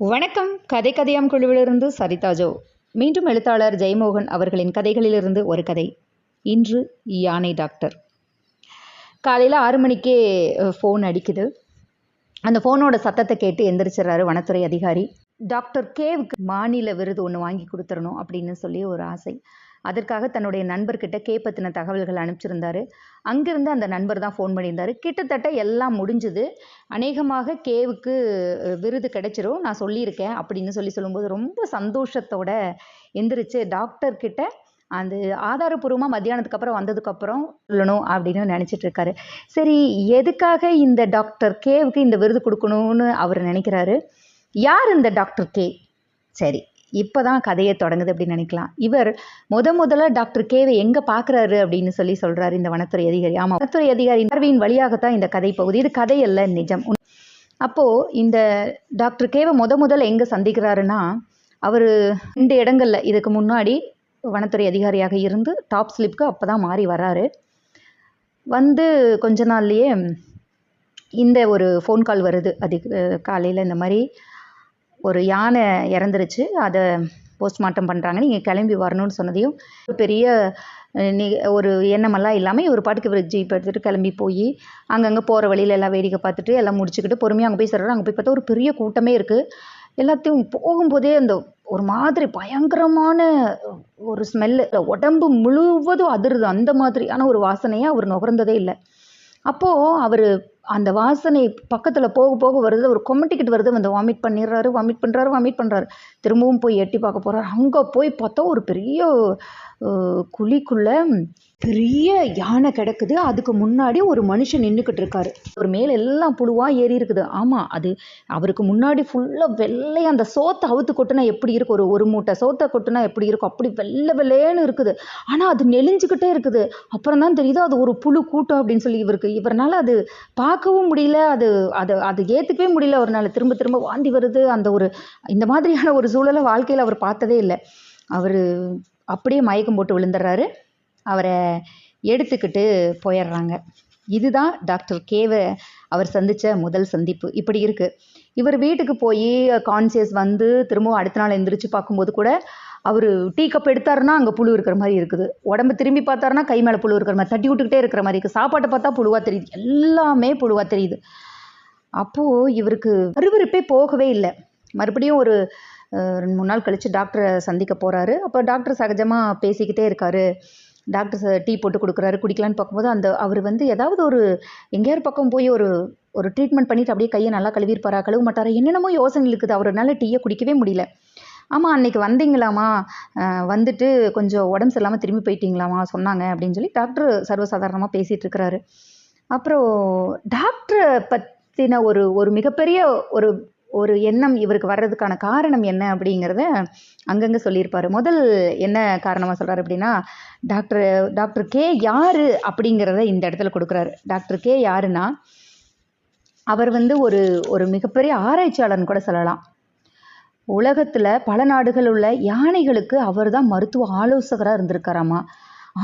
வணக்கம். கதை கதையாம் குழுவிலிருந்து சரிதாஜோ மீண்டும் எழுத்தாளர் ஜெயமோகன் அவர்களின் கதைகளிலிருந்து ஒரு கதை. இன்று யானை டாக்டர். காலையில் ஆறு மணிக்கே ஃபோன் அடிக்குது. அந்த ஃபோனோட சத்தத்தை கேட்டு எந்திரிச்சிடறாரு வனத்துறை அதிகாரி. டாக்டர் கேவுக்கு மாநில விருது ஒன்று வாங்கி கொடுத்துடணும் அப்படின்னு சொல்லி ஒரு ஆசை. அதற்காக தன்னுடைய நண்பர்கிட்ட கே பற்றின தகவல்கள் அனுப்பிச்சிருந்தாரு. அங்கேருந்து அந்த நண்பர் தான் ஃபோன் பண்ணியிருந்தாரு. கிட்டத்தட்ட எல்லாம் முடிஞ்சுது. அநேகமாக கேவுக்கு விருது கிடைச்சிரும். நான் சொல்லியிருக்கேன் அப்படின்னு சொல்லி சொல்லும்போது ரொம்ப சந்தோஷத்தோட எந்திரிச்சு டாக்டர்கிட்ட அந்த ஆதாரப்பூர்வமாக மத்தியானத்துக்கு அப்புறம் வந்ததுக்கப்புறம் சொல்லணும் அப்படின்னு நினச்சிட்டு இருக்காரு. சரி எதுக்காக இந்த டாக்டர் கேவுக்கு இந்த விருது கொடுக்கணும்னு அவர் நினைக்கிறாரு? யார் இந்த டாக்டர் கே? சரி இப்போ தான் கதையை தொடங்குது அப்படின்னு நினைக்கலாம். இவர் முத முதல்ல டாக்டர் கேவை எங்கே பார்க்குறாரு அப்படின்னு சொல்லி சொல்கிறார் இந்த வனத்துறை அதிகாரி. ஆமாம் வனத்துறை அதிகாரி பார்வையின் வழியாகத்தான் இந்த கதை போகுது. இது கதை அல்ல நிஜம். அப்போது இந்த டாக்டர் கேவை முத முதல்ல எங்கே சந்திக்கிறாருன்னா அவர் ரெண்டு இடங்கள்ல. இதுக்கு முன்னாடி வனத்துறை அதிகாரியாக இருந்து டாப் ஸ்லிப்க்கு அப்போ தான் மாறி வராரு. வந்து கொஞ்ச நாள்லயே இந்த ஒரு ஃபோன் கால் வருது. அது காலையில் இந்த மாதிரி ஒரு யானை இறந்துருச்சு. அதை போஸ்ட்மார்ட்டம் பண்ணுறாங்க நீங்கள் கிளம்பி வரணும்னு சொன்னதையும் ஒரு பெரிய நி ஒரு எண்ணமெல்லாம் இல்லாமல் ஒரு பாட்டுக்கு இவர் ஜீப் எடுத்துகிட்டு கிளம்பி போய் அங்கங்கே போகிற வழியில் எல்லாம் வேடிக்கை பார்த்துட்டு எல்லாம் முடிச்சுக்கிட்டு பொறுமையாக அங்கே போய் சொல்கிறாங்க அங்கே போய் பார்த்தா ஒரு பெரிய கூட்டமே இருக்குது எல்லாத்தையும் போகும்போதே அந்த ஒரு மாதிரி பயங்கரமான ஒரு ஸ்மெல்லு உடம்பு முழுவதும் அதிருது. அந்த மாதிரியான ஒரு வாசனையாக அவர் நுகர்ந்ததே இல்லை. அப்போது அவர் அந்த வாசனை பக்கத்தில் போக போக வருது ஒரு கொமட்டிக்கிட்டு வருது வந்து வாமிட் பண்ணிடுறாரு வாமிட் பண்ணுறாரு வாமிட் பண்ணுறாரு திரும்பவும் போய் எட்டி பார்க்க போகிறாரு அங்கே போய் பார்த்தா ஒரு பெரிய குழிக்குள்ளே குழிக்குள்ள பெரிய யானை கிடக்குது. அதுக்கு முன்னாடி ஒரு மனுஷன் நின்றுக்கிட்டு இருக்காரு. அவர் மேலே எல்லாம் புழுவாக ஏறி இருக்குது. ஆமாம் அது அவருக்கு முன்னாடி ஃபுல்லாக வெள்ளையா அந்த சோத்தை அவுத்து கொட்டுனா எப்படி இருக்கும்? ஒரு ஒரு மூட்டை சோத்தை கொட்டுனா எப்படி இருக்கும்? அப்படி வெள்ளை வெள்ளையேன்னு இருக்குது. ஆனால் அது நெளிஞ்சுக்கிட்டே இருக்குது. அப்புறம் தான் தெரியுது அது ஒரு புழு கூட்டம் அப்படின்னு சொல்லி இவருக்கு இவரால் அது பார்க்கவும் முடியல. அது அது அது ஏற்றுக்கவே முடியல. அவரால் திரும்ப திரும்ப வாந்தி வருது. அந்த ஒரு இந்த மாதிரியான ஒரு சூழலை வாழ்க்கையில் அவர் பார்த்ததே இல்லை. அவர் அப்படியே மயக்கம் போட்டு விழுந்துடுறாரு அவரை எடுத்துக்கிட்டு போயிடுறாங்க இதுதான் டாக்டர் கேவை அவர் சந்தித்த முதல் சந்திப்பு. இப்படி இருக்குது இவர் வீட்டுக்கு போய் கான்சியஸ் வந்து திரும்பவும் அடுத்த நாள் எந்திரிச்சு பார்க்கும்போது கூட அவர் டீ கப் எடுத்தாருன்னா அங்கே புழு இருக்கிற மாதிரி இருக்குது. உடம்பு திரும்பி பார்த்தாருன்னா கை மேலே புழு இருக்கிற மாதிரி தட்டி விட்டுக்கிட்டே இருக்கிற மாதிரி இருக்குது சாப்பாட்டை பார்த்தா புழுவாக தெரியுது. எல்லாமே புழுவாக தெரியுது. அப்போது இவருக்கு அருவருப்பே போகவே இல்லை. மறுபடியும் ஒரு ரெண்டு மூணு நாள் கழித்து டாக்டரை சந்திக்க போகிறாரு அப்போ டாக்டர் சகஜமாக பேசிக்கிட்டே இருக்காரு. டாக்டர் டீ போட்டு கொடுக்குறாரு குடிக்கலான்னு பார்க்கும்போது அந்த அவர் வந்து ஏதாவது ஒரு எங்கேயாவது பக்கம் போய் ஒரு ஒரு ட்ரீட்மெண்ட் பண்ணிட்டு அப்படியே கையை நல்லா கழுவிருப்பாரா கழுவ மாட்டாரா? என்னென்னமோ யோசனை இருக்குது. அவரால் டீயை குடிக்கவே முடியல. ஆமாம் அன்னைக்கு வந்தீங்களாம்மா வந்துட்டு கொஞ்சம் உடம்பு சரியில்லாமல் திரும்பி போயிட்டீங்களாம்மா சொன்னாங்க அப்படின்னு சொல்லி டாக்டர் சர்வசாதாரணமாக பேசிகிட்டு இருக்கிறாரு. அப்புறம் டாக்டரை பற்றின ஒரு ஒரு மிகப்பெரிய ஒரு ஒரு எண்ணம் இவருக்கு வர்றதுக்கான காரணம் என்ன அப்படிங்கிறத அங்கங்கே சொல்லியிருப்பார். முதல் என்ன காரணமாக சொல்கிறார் அப்படின்னா டாக்டர் டாக்டர் கே யார் அப்படிங்கிறத இந்த இடத்துல கொடுக்குறாரு. டாக்டர் கே யாருன்னா அவர் வந்து ஒரு ஒரு மிகப்பெரிய ஆராய்ச்சியாளர்னு கூட சொல்லலாம். உலகத்தில் பல நாடுகள் உள்ள யானைகளுக்கு அவர் தான் மருத்துவ ஆலோசகராக இருந்திருக்காராமா?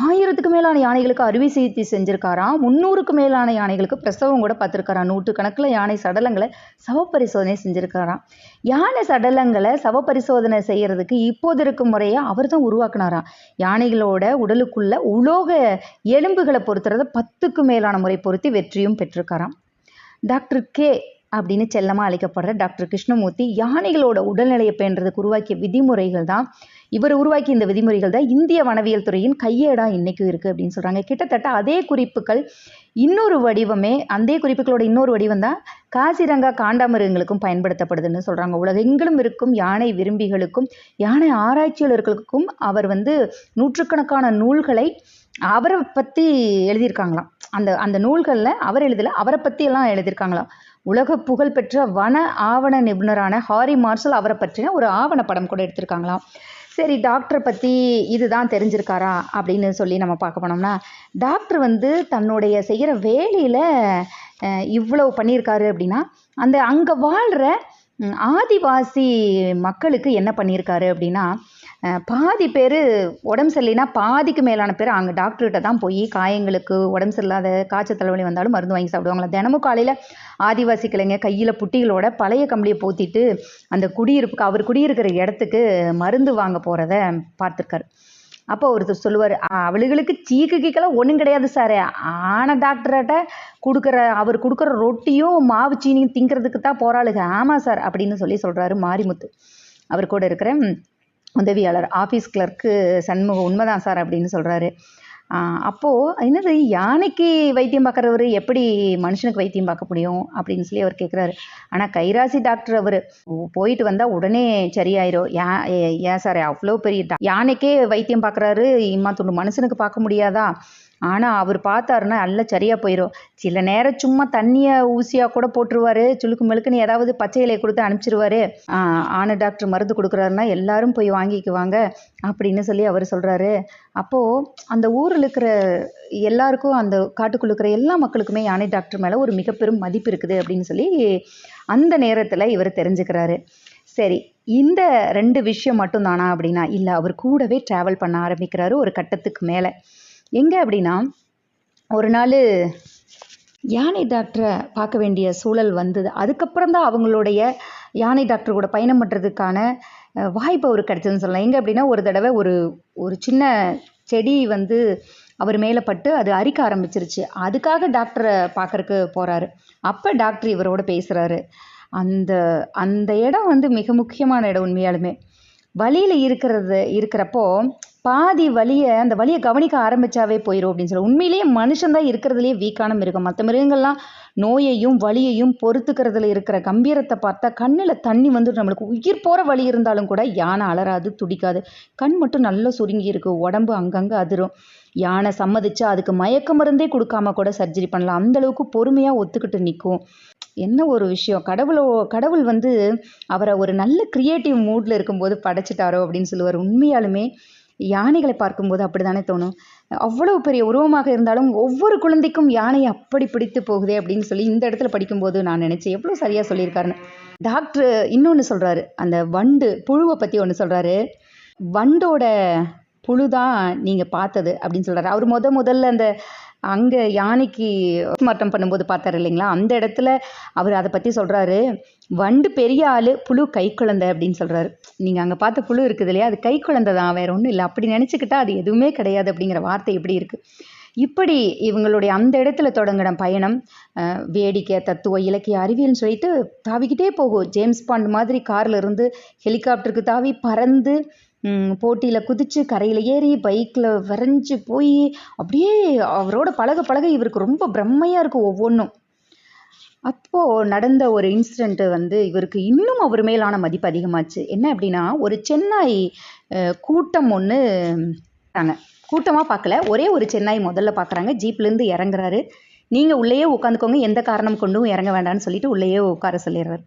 ஆயிரத்துக்கு மேலான யானைகளுக்கு அறுவை சிகிச்சை செஞ்சிருக்காராம் முந்நூறுக்கு மேலான யானைகளுக்கு பிரசவம் கூட பார்த்துருக்காராம் நூற்றுக்கணக்கில் யானை சடலங்களை சவப்பரிசோதனை செஞ்சுருக்காராம் யானை சடலங்களை சவப்பரிசோதனை செய்கிறதுக்கு இப்போது இருக்கும் முறையை அவர் தான் உருவாக்குனாராம் யானைகளோட உடலுக்குள்ள உலோக எலும்புகளை பொறுத்துறத பத்துக்கு மேலான முறை பொருத்தி வெற்றியும் பெற்றிருக்காராம். Doctor K. அப்படின்னு செல்லமாக அழைக்கப்படுற டாக்டர் கிருஷ்ணமூர்த்தி யானைகளோட உடல்நிலையை பேன்றதுக்கு உருவாக்கிய விதிமுறைகள் தான். இவர் உருவாக்கிய இந்த விதிமுறைகள் தான் இந்திய வனவியல் துறையின் கையேடா இன்றைக்கும் இருக்குது அப்படின்னு சொல்கிறாங்க கிட்டத்தட்ட அதே குறிப்புகள் இன்னொரு வடிவமே அந்த குறிப்புகளோட இன்னொரு வடிவம் தான் காசிரங்கா காண்டாமிருகங்களுக்கும் பயன்படுத்தப்படுதுன்னு சொல்கிறாங்க உலகெங்கிலும் இருக்கும் யானை விரும்பிகளுக்கும் யானை ஆராய்ச்சியாளர்களுக்கும் அவர் வந்து நூற்றுக்கணக்கான நூல்களை அவரை பற்றி எழுதியிருக்காங்களாம். அந்த அந்த நூல்களில் அவர் எழுதலை அவரை பற்றியெல்லாம் எழுதியிருக்காங்களாம். உலக புகழ்பெற்ற வன ஆவண நிபுணரான ஹாரி மார்ஷல் அவரை பற்றின ஒரு ஆவண படம் கூட எடுத்திருக்காங்களாம். சரி டாக்டரை பற்றி இதுதான் தெரிஞ்சிருக்காரா அப்படின்னு சொல்லி நம்ம பார்க்க போனோம்னா டாக்டர் வந்து தன்னுடைய செய்கிற வேலையில் இவ்வளவு பண்ணியிருக்காரு அப்படின்னா அந்த அங்கே வாழ்கிற ஆதிவாசி மக்களுக்கு என்ன பண்ணியிருக்காரு அப்படின்னா பாதி பேர் உடம்பு சரியில்லைன்னா பாதிக்கு மேலான பேர் அங்கே டாக்டர்கிட்ட தான் போய் காயங்களுக்கு உடம்பு சரியில்லாத காய்ச்சல் தலைவலி வந்தாலும் மருந்து வாங்கி சாப்பிடுவாங்களா? தினமும் காலையில் ஆதிவாசி கிளைங்க கையில் புட்டிகளோட பழைய கம்பளியை போத்திட்டு அந்த குடியிருப்புக்கு அவர் குடியிருக்கிற இடத்துக்கு மருந்து வாங்க போகிறத பார்த்துருக்காரு. அப்போ ஒருத்தர் சொல்லுவார் அவளுகளுக்கு சீக்கு கீக்கெல்லாம் ஒன்றும் கிடையாது சார். ஆன டாக்டர்கிட்ட கொடுக்குற அவர் கொடுக்குற ரொட்டியும் மாவு சீனியும் திங்கிறதுக்கு தான் போகிறாளுங்க ஆமாம் சார் அப்படின்னு சொல்லி சொல்கிறாரு மாரிமுத்து. அவர் கூட இருக்கிற உதவியாளர் ஆஃபீஸ் கிளர்க்கு சண்முகம் உண்மைதான் சார் அப்படின்னு சொல்கிறாரு அப்போது என்னது யானைக்கு வைத்தியம் பார்க்குறவர் எப்படி மனுஷனுக்கு வைத்தியம் பார்க்க முடியும் அப்படின்னு சொல்லி அவர் கேட்குறாரு ஆனால் கைராசி டாக்டர் அவர் போயிட்டு வந்தால் உடனே சரியாயிரும். ஏன் ஏன் சார் அவ்வளோ பெரிய யானைக்கே வைத்தியம் பார்க்குறாரு இம்மா துண்டு மனுஷனுக்கு பார்க்க முடியாதா? ஆனால் அவர் பார்த்தாருன்னா எல்லாம் சரியாக போயிடும் சில நேரம் சும்மா தண்ணியை ஊசியாக கூட போட்டுருவாரு. சுளுக்கு மெழுக்குன்னு ஏதாவது பச்சை இலையை கொடுத்து அனுப்பிச்சிருவாரு. ஆன டாக்டர் மருந்து கொடுக்குறாருன்னா எல்லாரும் போய் வாங்கிக்குவாங்க அப்படின்னு சொல்லி அவர் சொல்கிறாரு அப்போது அந்த ஊரில் இருக்கிற எல்லாருக்கும் அந்த காட்டுக்குள்ள இருக்கிற எல்லா மக்களுக்குமே யானை டாக்டர் மேலே ஒரு மிக பெரும் மதிப்பு இருக்குது அப்படின்னு சொல்லி அந்த நேரத்தில் இவர் தெரிஞ்சுக்கிறாரு. சரி இந்த ரெண்டு விஷயம் மட்டும்தானா அப்படின்னா இல்லை அவர் கூடவே ட்ராவல் பண்ண ஆரம்பிக்கிறாரு ஒரு கட்டத்துக்கு மேலே. எங்கே அப்படின்னா ஒரு நாள் யானை டாக்டரை பார்க்க வேண்டிய சூழல் வந்தது. அதுக்கப்புறம் தான் அவங்களுடைய யானை டாக்டர் கூட பயணம் பண்ணுறதுக்கான வாய்ப்பு அவருக்கு கிடைச்சதுன்னு சொல்லலாம். எங்கே அப்படின்னா ஒரு தடவை ஒரு ஒரு சின்ன செடி வந்து அவர் மேலே பட்டு அது அரிக்க ஆரம்பிச்சிருச்சு. அதுக்காக டாக்டரை பார்க்கறக்கு போகிறாரு அப்போ டாக்டர் இவரோட பேசுகிறாரு அந்த அந்த இடம் வந்து மிக முக்கியமான இடம் உண்மையாலுமே. வழியில் இருக்கிறது இருக்கிறப்போ பாதி வழியை அந்த வழியை கவனிக்க ஆரம்பிச்சாவே போயிடும் அப்படின்னு சொல்லி. உண்மையிலேயே மனுஷன்தான் இருக்கிறதுலேயே வீக்கான மிருகம். மற்ற மிருகங்கள்லாம் நோயையும் வலியையும் பொறுத்துக்கிறதுல இருக்கிற கம்பீரத்தை பார்த்தா கண்ணில் தண்ணி வந்து நம்மளுக்கு உயிர் போகிற வழி இருந்தாலும் கூட யானை அலறாது துடிக்காது. கண் மட்டும் நல்லா சுருங்கி இருக்கு. உடம்பு அங்கங்கே அதிரும். யானை சம்மதிச்சா அதுக்கு மயக்க மருந்தே கொடுக்காம கூட சர்ஜரி பண்ணலாம். அந்த அளவுக்கு பொறுமையாக ஒத்துக்கிட்டு நிற்கும் என்ன ஒரு விஷயம்? கடவுளோ கடவுள் வந்து அவரை ஒரு நல்ல க்ரியேட்டிவ் மூடில் இருக்கும்போது படைச்சிட்டாரோ அப்படின்னு சொல்லுவார். உண்மையாலுமே யானைகளை பார்க்கும்போது அப்படிதானே தோணும்? அவ்வளவு பெரிய உருவமாக இருந்தாலும் ஒவ்வொரு குழந்தைக்கும் யானை அப்படி பிடித்து போகுதே அப்படின்னு சொல்லி இந்த இடத்துல படிக்கும்போது நான் நினைச்சேன். எவ்வளோ சரியாக சொல்லியிருக்காருன்னு. டாக்டர் இன்னொன்று சொல்கிறாரு அந்த வண்டு புழுவை பற்றி ஒன்று சொல்கிறாரு வண்டோட புழு தான் நீங்கள் பார்த்தது அப்படின்னு சொல்கிறாரு அவர் முத முதல்ல அந்த அங்கே யானைக்கு போஸ்ட்மார்ட்டம் பண்ணும்போது பார்த்தாரு இல்லைங்களா? அந்த இடத்துல அவர் அதை பற்றி சொல்கிறாரு வண்டு பெரிய ஆள் புழு கை குழந்தை அப்படின்னு சொல்கிறாரு நீங்கள் அங்கே பார்த்த புழு இருக்குது இல்லையா? அது கை குழந்தை தான் வேறு ஒன்றும் இல்லை. அப்படி நினச்சிக்கிட்டா அது எதுவுமே கிடையாது அப்படிங்கிற வார்த்தை எப்படி இருக்குது இப்படி இவங்களுடைய அந்த இடத்துல தொடங்கின பயணம் வேடிக்கை தத்துவம் இலக்கிய அறிவியல்னு சொல்லிட்டு தாவிக்கிட்டே போகும். ஜேம்ஸ் பாண்ட் மாதிரி கார்ல இருந்து ஹெலிகாப்டருக்கு தாவி பறந்து போட்டியில் குதித்து கரையில் ஏறி பைக்கில் விரைஞ்சி போய் அப்படியே அவரோட பழக பழக இவருக்கு ரொம்ப பிரம்மையாக இருக்கும் ஒவ்வொன்றும் அப்போது நடந்த ஒரு இன்சிடெண்ட்டு வந்து இவருக்கு இன்னும் அவர் மேலான மதிப்பு அதிகமாச்சு. என்ன அப்படின்னா ஒரு சென்னாய் கூட்டம் ஒன்று கூட்டமாக பார்க்கல. ஒரே ஒரு சென்னாய் முதல்ல பார்க்குறாங்க. ஜீப்லேருந்து இறங்குறாரு. நீங்கள் உள்ளேயே உட்காந்துக்கோங்க. எந்த காரணம் கொண்டும் இறங்க வேண்டாம்னு சொல்லிட்டு உள்ளேயே உட்கார சொல்லிடுறாரு.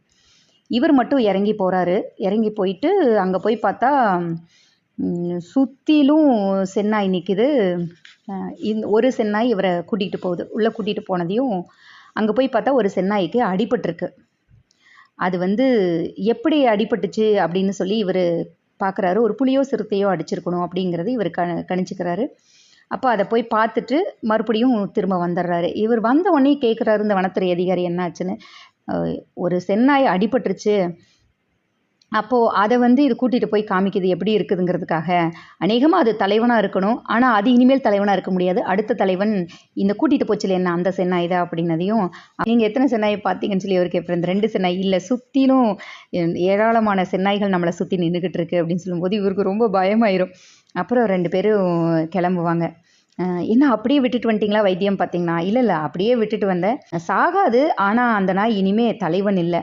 இவர் மட்டும் இறங்கி போகிறாரு இறங்கி போயிட்டு அங்கே போய் பார்த்தா சுற்றிலும் சுத்திலும் சென்னாய் நிற்கிது இந்த ஒரு சென்னாய் இவரை கூட்டிகிட்டு போகுது. உள்ளே கூட்டிகிட்டு போனதையும் அங்கே போய் பார்த்தா ஒரு சென்னாய்க்கு அடிபட்டிருக்கு. அது வந்து எப்படி அடிபட்டுச்சு அப்படின்னு சொல்லி இவர் பார்க்குறாரு ஒரு புலியோ சிறுத்தையோ அடிச்சிருக்கணும் அப்படிங்கிறது இவர் க கணிச்சுக்கிறாரு. அப்போ அதை போய் பார்த்துட்டு மறுபடியும் திரும்ப வந்துடுறாரு. இவர் வந்த உடனே கேட்குறாரு இந்த வனத்துறை அதிகாரி என்னாச்சுன்னு ஒரு செந்நாய் அடிபட்டுருச்சு. அப்போது அதை வந்து இது கூட்டிகிட்டு போய் காமிக்குது எப்படி இருக்குதுங்கிறதுக்காக. அநேகமாக அது தலைவனாக இருக்கணும். ஆனால் அது இனிமேல் தலைவனாக இருக்க முடியாது. அடுத்த தலைவன் இந்த கூட்டிகிட்டு போச்சுல என்ன அந்த சென்னாய் தான் அப்படின்னதையும். நீங்கள் எத்தனை சென்னாயை பார்த்தீங்கன்னு சொல்லி அவர் கேட்குற இந்த ரெண்டு சென்னாய். இல்லை சுற்றிலும் ஏராளமான சென்னாய்கள் நம்மளை சுற்றி நின்றுக்கிட்டு இருக்கு அப்படின்னு சொல்லும்போது இவருக்கு ரொம்ப பயமாயிரும். அப்புறம் ரெண்டு பேரும் கிளம்புவாங்க. என்ன அப்படியே விட்டுட்டு வந்துட்டீங்களா வைத்தியம் பார்த்தீங்கன்னா இல்லை இல்லை அப்படியே விட்டுட்டு வந்தேன். சாகாது ஆனால் அந்த நாய் இனிமே தலைவன் இல்லை.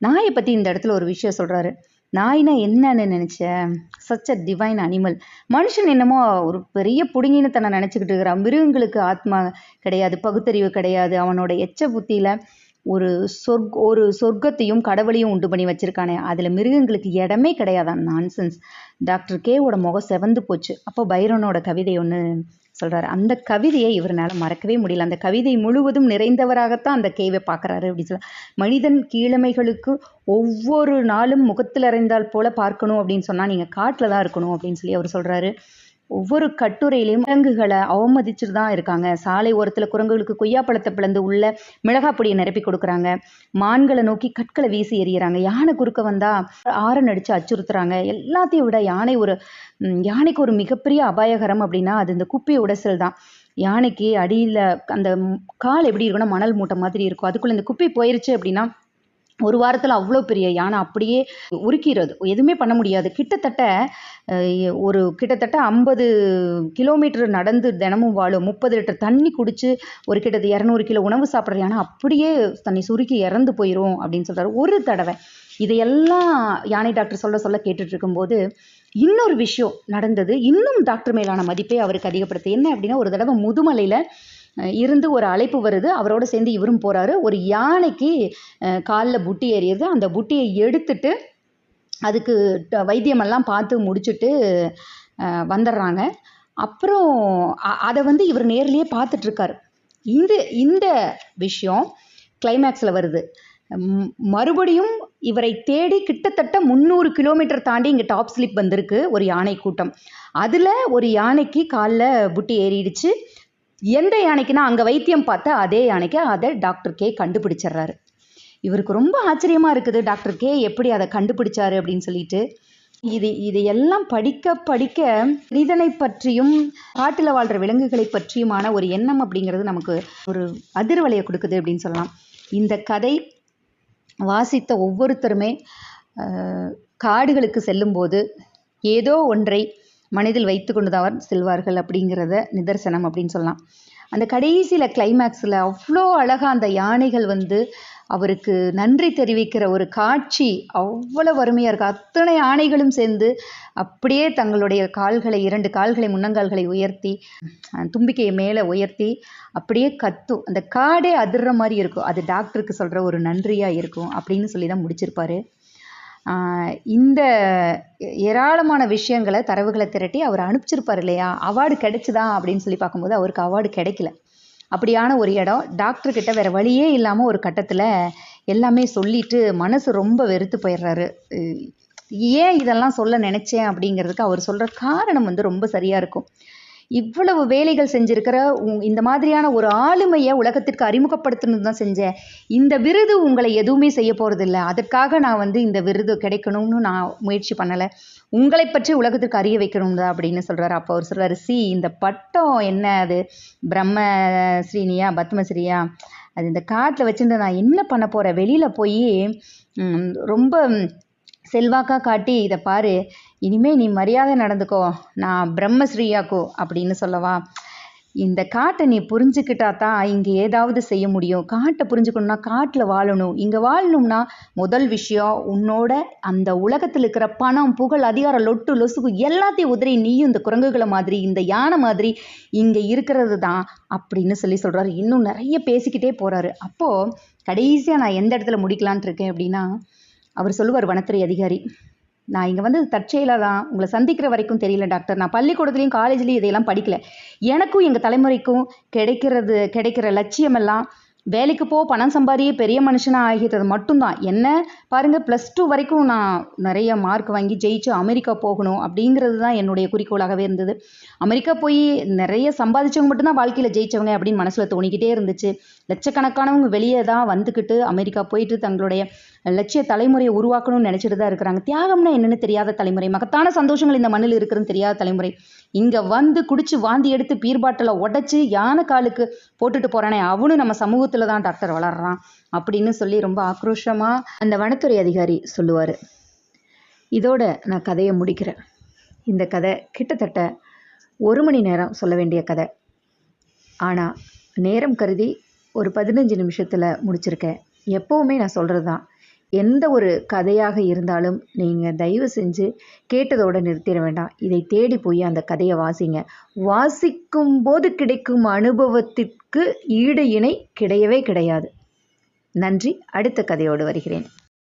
நாயை பற்றி இந்த இடத்துல ஒரு விஷயம் சொல்கிறாரு நாய்னா என்னன்னு நினச்சேன். சச் அ டிவைன் அனிமல் மனுஷன் என்னமோ ஒரு பெரிய புடுங்கினத்தனை நினச்சிக்கிட்டு இருக்கிறான். மிருகங்களுக்கு ஆத்மா கிடையாது பகுத்தறிவு கிடையாது. அவனோட எச்ச புத்தியில் ஒரு சொர்க் ஒரு சொர்க்கத்தையும் கடவுளையும் உண்டு பண்ணி வச்சுருக்கானே. அதில் மிருகங்களுக்கு இடமே கிடையாதான். நான்சென்ஸ் டாக்டர் கேவோட முகம் செவந்து போச்சு. அப்போ பைரனோட கவிதை ஒன்று சொல்கிறாரு அந்த கவிதையை இவரால் மறக்கவே முடியல. அந்த கவிதை முழுவதும் நிறைந்தவராகத்தான் அந்த கேவை பார்க்குறாரு அப்படின்னு சொல்ல மனிதன் கீழமைகளுக்கு ஒவ்வொரு நாளும் முகத்தில் அறைந்தால் போல பார்க்கணும் அப்படின்னு சொன்னால் நீங்கள் காட்டில் தான் இருக்கணும் அப்படின்னு சொல்லி அவர் சொல்கிறாரு ஒவ்வொரு கட்டுரையிலையும் குரங்குகளை அவமதிச்சுட்டு தான் இருக்காங்க. சாலை ஓரத்தில் குரங்குகளுக்கு கொய்யாப்பழத்தை பிளந்து உள்ள மிளகாப்பொடியை நிரப்பி கொடுக்குறாங்க. மான்களை நோக்கி கற்களை வீசி எறிகிறாங்க யானை குறுக்க வந்தால் ஆரன் அடித்து அச்சுறுத்துறாங்க. எல்லாத்தையும் விட யானை ஒரு யானைக்கு ஒரு மிகப்பெரிய அபாயகரம் அப்படின்னா அது இந்த குப்பி உடைசல் தான். யானைக்கு அடியில் அந்த கால் எப்படி இருக்குன்னா மணல் மூட்டை மாதிரி இருக்கும். அதுக்குள்ளே இந்த குப்பை போயிருச்சு அப்படின்னா ஒரு வாரத்தில் அவ்வளோ பெரிய யானை அப்படியே உருக்கிறது. எதுவுமே பண்ண முடியாது. கிட்டத்தட்ட ஒரு கிட்டத்தட்ட ஐம்பது கிலோமீட்டர் நடந்து தினமும் வாழும். முப்பது லிட்டர் தண்ணி குடித்து ஒரு கிட்டத்தட்ட இரநூறு கிலோ உணவு சாப்பிட்ற யானை அப்படியே தன்னை சுருக்கி இறந்து போயிடும் அப்படின்னு சொல்கிறார் ஒரு தடவை. இதையெல்லாம் யானை டாக்டர் சொல்ல சொல்ல கேட்டுட்டு இருக்கும்போது இன்னொரு விஷயம் நடந்தது. இன்னும் டாக்டர் மேலான மதிப்பை அவருக்கு அதிகப்படுத்து. என்ன அப்படின்னா ஒரு தடவை முதுமலையில் இருந்து ஒரு அழைப்பு வருது. அவரோட சேர்ந்து இவரும் போகிறாரு ஒரு யானைக்கு காலில் புட்டி ஏறியது. அந்த புட்டியை எடுத்துட்டு அதுக்கு ட- வைத்தியமெல்லாம் பார்த்து முடிச்சுட்டு வந்துடுறாங்க. அப்புறம் அதை வந்து இவர் நேர்லேயே பார்த்துட்ருக்கார். இந்த இந்த விஷயம் கிளைமேக்ஸில் வருது. மறுபடியும் இவரை தேடி கிட்டத்தட்ட முந்நூறு கிலோமீட்டர் தாண்டி இங்கே டாப் ஸ்லிப் வந்திருக்கு ஒரு யானை கூட்டம். அதில் ஒரு யானைக்கு காலில் புட்டி ஏறிடுச்சு. எந்த யானைக்குன்னா அங்கே வைத்தியம் பார்த்த அதே யானைக்கு அதை டாக்டர் கே கண்டுபிடிச்சிடுறாரு. இவருக்கு ரொம்ப ஆச்சரியமாக இருக்குது டாக்டர் கே எப்படி அதை கண்டுபிடிச்சாரு அப்படின்னு சொல்லிட்டு. இது இதையெல்லாம் படிக்க படிக்க மனிதனை பற்றியும் காட்டில் வாழ்கிற விலங்குகளை பற்றியுமான ஒரு எண்ணம் அப்படிங்கிறது நமக்கு ஒரு அதிர்வலையை கொடுக்குது அப்படின்னு சொல்லலாம். இந்த கதை வாசித்த ஒவ்வொருத்தருமே காடுகளுக்கு செல்லும்போது ஏதோ ஒன்றை மனதில் வைத்து கொண்டு தான் செல்வார்கள் அப்படிங்கிறத நிதர்சனம் அப்படின்னு சொல்லலாம். அந்த கடைசியில் கிளைமேக்ஸில் அவ்வளோ அழகாக அந்த யானைகள் வந்து அவருக்கு நன்றி தெரிவிக்கிற ஒரு காட்சி அவ்வளோ வறுமையாக இருக்குது அத்தனை யானைகளும் சேர்ந்து அப்படியே தங்களுடைய கால்களை இரண்டு கால்களை முன்னங்கால்களை உயர்த்தி தும்பிக்கையை மேலே உயர்த்தி அப்படியே கத்தும் அந்த காடே அதிர்ற மாதிரி இருக்கும். அது டாக்டருக்கு சொல்கிற ஒரு நன்றியாக இருக்கும் அப்படின்னு சொல்லி தான் முடிச்சிருப்பாரு. இந்த ஏராளமான விஷயங்களை தரவுகளை திரட்டி அவர் அனுப்பிச்சிருப்பார் இல்லையா? அவார்டு கிடைச்சுதா? அப்படின்னு சொல்லி பார்க்கும்போது அவருக்கு அவார்டு கிடைக்கல. அப்படியான ஒரு இடம். டாக்டர்கிட்ட வேறு வழியே இல்லாமல் ஒரு கட்டத்தில் எல்லாமே சொல்லிட்டு மனசு ரொம்ப வெறுத்து போயிடுறாரு. ஏன் இதெல்லாம் சொல்ல நினச்சேன் அப்படிங்கிறதுக்கு அவர் சொல்கிற காரணம் வந்து ரொம்ப சரியாக இருக்கும். இவ்வளவு வேலைகள் செஞ்சிருக்கிற இந்த மாதிரியான ஒரு ஆளுமையை உலகத்திற்கு அறிமுகப்படுத்தணும் தான் செஞ்சேன். இந்த விருது உங்களை எதுவுமே செய்ய போகிறதில்ல அதற்காக நான் வந்து இந்த விருது கிடைக்கணும்னு நான் முயற்சி பண்ணலை. உங்களை பற்றி உலகத்திற்கு அறிய வைக்கணும் தான் அப்படின்னு சொல்கிறார் அப்போ அவர் சொல்கிறார் சி இந்த பட்டம் என்ன அது? பிரம்ம ஸ்ரீனியா பத்மஸ்ரீயா? அது இந்த காட்டில் வச்சுட்டு நான் என்ன பண்ண போகிறேன் வெளியில் போய் ரொம்ப செல்வாக்கா காட்டி இதை பாரு இனிமே நீ மரியாதை நடந்துக்கோ நான் பிரம்மஸ்ரீயாக்கோ அப்படின்னு சொல்லவா. இந்த காட்டை நீ புரிஞ்சுக்கிட்டா தான் இங்கே ஏதாவது செய்ய முடியும். காட்டை புரிஞ்சுக்கணும்னா காட்டில் வாழணும். இங்கே வாழணும்னா முதல் விஷயம் உன்னோட அந்த உலகத்தில் இருக்கிற பணம் புகழ் அதிகாரம் லொட்டு லொசுகு எல்லாத்தையும் உதிரி நீயும் இந்த குரங்குகளை மாதிரி இந்த யானை மாதிரி இங்கே இருக்கிறது தான் அப்படின்னு சொல்லி சொல்கிறாரு இன்னும் நிறைய பேசிக்கிட்டே போகிறாரு அப்போது கடைசியாக நான் எந்த இடத்துல முடிக்கலான் இருக்கேன் அப்படின்னா அவர் சொல்லுவார் வனத்துறை அதிகாரி நான் இங்கே வந்து தற்செயலாக தான் உங்களை சந்திக்கிற வரைக்கும் தெரியல டாக்டர். நான் பள்ளிக்கூடத்துலேயும் காலேஜ்லேயும் இதையெல்லாம் படிக்கல. எனக்கும் எங்கள் தலைமுறைக்கும் கிடைக்கிறது கிடைக்கிற லட்சியமெல்லாம் வேலைக்கு போ பணம் சம்பாதி பெரிய மனுஷனாக ஆகிட்டது மட்டும்தான். என்ன? பாருங்கள் ப்ளஸ் டூ வரைக்கும் நான் நிறைய மார்க் வாங்கி ஜெயிச்சு அமெரிக்கா போகணும் அப்படிங்கிறது தான் என்னுடைய குறிக்கோளாகவே இருந்தது. அமெரிக்கா போய் நிறைய சம்பாதிச்சவங்க மட்டும்தான் வாழ்க்கையில் ஜெயிச்சவங்க அப்படின்னு மனசில் தோணிக்கிட்டே இருந்துச்சு. லட்சக்கணக்கானவங்க வெளியே தான் வந்துக்கிட்டு அமெரிக்கா போயிட்டு தங்களுடைய லட்சிய தலைமுறையை உருவாக்கணும்னு நினச்சிட்டு தான் இருக்கிறாங்க. தியாகம்னா என்னென்னு தெரியாத தலைமுறை. மகத்தான சந்தோஷங்கள் இந்த மண்ணில் இருக்குதுன்னு தெரியாத தலைமுறை. இங்கே வந்து குடிச்சு வாந்தி எடுத்து பீர் பாட்டிலை உடச்சி யானை காலுக்கு போட்டுட்டு போகிறானே அவனும் நம்ம சமூகத்தில் தான் டாக்டர் வளர்றான் அப்படின்னு சொல்லி ரொம்ப ஆக்ரோஷமாக அந்த வனத்துறை அதிகாரி சொல்லுவார். இதோட நான் கதையை முடிக்கிறேன். இந்த கதை கிட்டத்தட்ட ஒரு மணி நேரம் சொல்ல வேண்டிய கதை. ஆனால் நேரம் கருதி ஒரு பதினஞ்சு நிமிஷத்தில் முடிச்சிருக்கேன். எப்போவுமே நான் சொல்கிறது தான் எந்த ஒரு கதையாக இருந்தாலும் நீங்கள் தயவு செஞ்சு கேட்டதோடு நிறுத்திட வேண்டாம். இதை தேடி போய் அந்த கதையை வாசிங்க. வாசிக்கும் போது கிடைக்கும் அனுபவத்திற்கு ஈடு இணை கிடையவே கிடையாது. நன்றி. அடுத்த கதையோடு வருகிறேன்.